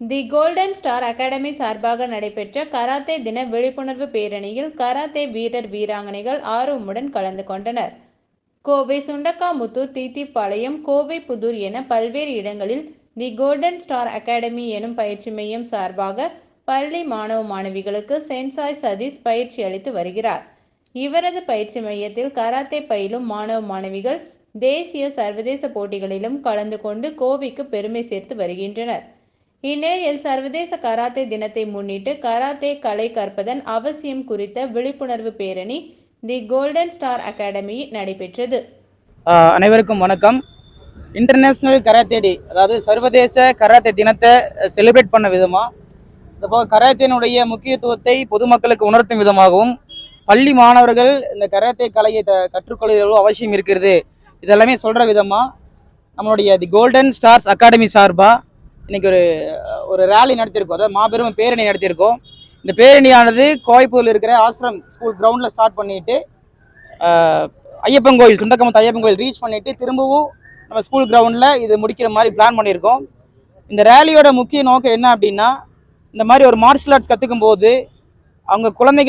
தி golden star academy சார்பாக நடைபெற்ற karate தின விழிப்புணர்வு பேரணியில் கராத்தே வீரர் வீராங்கனைகள் ஆர்வமுடன் கலந்து கொண்டனர். கோவை சுண்டக்காமுத்தூர் தீத்திப்பாளையம் கோவை புதூர் என பல்வேறு இடங்களில் தி கோல்டன் ஸ்டார் அகாடமி எனும் பயிற்சி மையம் சார்பாக பள்ளி மாணவ மாணவிகளுக்கு சென்சாய் சதீஷ் பயிற்சி அளித்து வருகிறார். இவரது பயிற்சி மையத்தில் கராத்தே பயிலும் மாணவ மாணவிகள் தேசிய சர்வதேச போட்டிகளிலும் கலந்து கொண்டு கோவைக்கு பெருமை சேர்த்து வருகின்றனர். இந்நிலையில் சர்வதேச கராத்தே தினத்தை முன்னிட்டு கராத்தே கலை கற்பதன் அவசியம் குறித்த விழிப்புணர்வு பேரணி தி கோல்டன் ஸ்டார் அகாடமி நடைபெற்றது. அனைவருக்கும் வணக்கம். இன்டர்நேஷ்னல் கராத்தே டே அதாவது சர்வதேச கராத்தே தினத்தை செலிப்ரேட் பண்ண விதமாக இப்போ கராத்தேனுடைய முக்கியத்துவத்தை பொதுமக்களுக்கு உணர்த்தும் விதமாகவும் பள்ளி மாணவர்கள் இந்த கராத்தே கலையை த கற்றுக்கொள்ள எவ்வளோ அவசியம் இருக்கிறது. இதெல்லாமே சொல்கிற விதமாக நம்மளுடைய தி கோல்டன் ஸ்டார்ஸ் அகாடமி சார்பாக இன்றைக்கி ஒரு ஒரு ரேலி நடத்தியிருக்கோம் அதாவது மாபெரும் பேரணி நடத்தியிருக்கோம் இந்த பேரணியானது கோயம்புத்தூரில் இருக்கிற ஆசிரம் ஸ்கூல் கிரவுண்டில் ஸ்டார்ட் பண்ணிட்டு ஐயப்பன் கோயில் சுண்டக்கமத்து ஐயப்பன் கோயில் ரீச் பண்ணிட்டு திரும்பவும் நம்ம ஸ்கூல் கிரவுண்டில் இது முடிக்கிற மாதிரி பிளான் பண்ணியிருக்கோம். இந்த ரேலியோட முக்கிய நோக்கம் என்ன அப்படின்னா இந்த மாதிரி ஒரு மார்ஷல் ஆர்ட்ஸ் கற்றுக்கும் போது அவங்க குழந்தைகள்